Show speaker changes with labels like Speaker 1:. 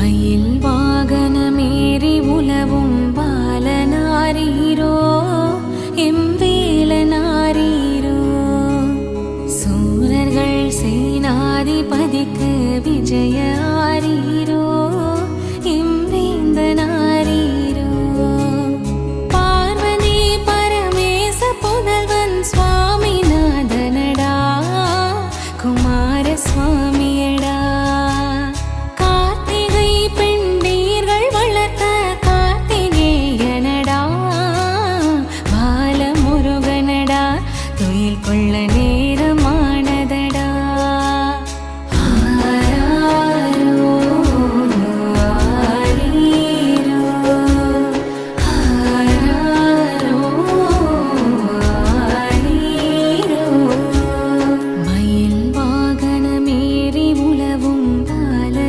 Speaker 1: மயில் வாகனமேறி உலவும் பாலனாரீரோ? எம்பேலனாரீரோ சூரர்கள் சேனாதிபதிக்கு விஜயாரீரோ? சுவாமி கொள்ளனே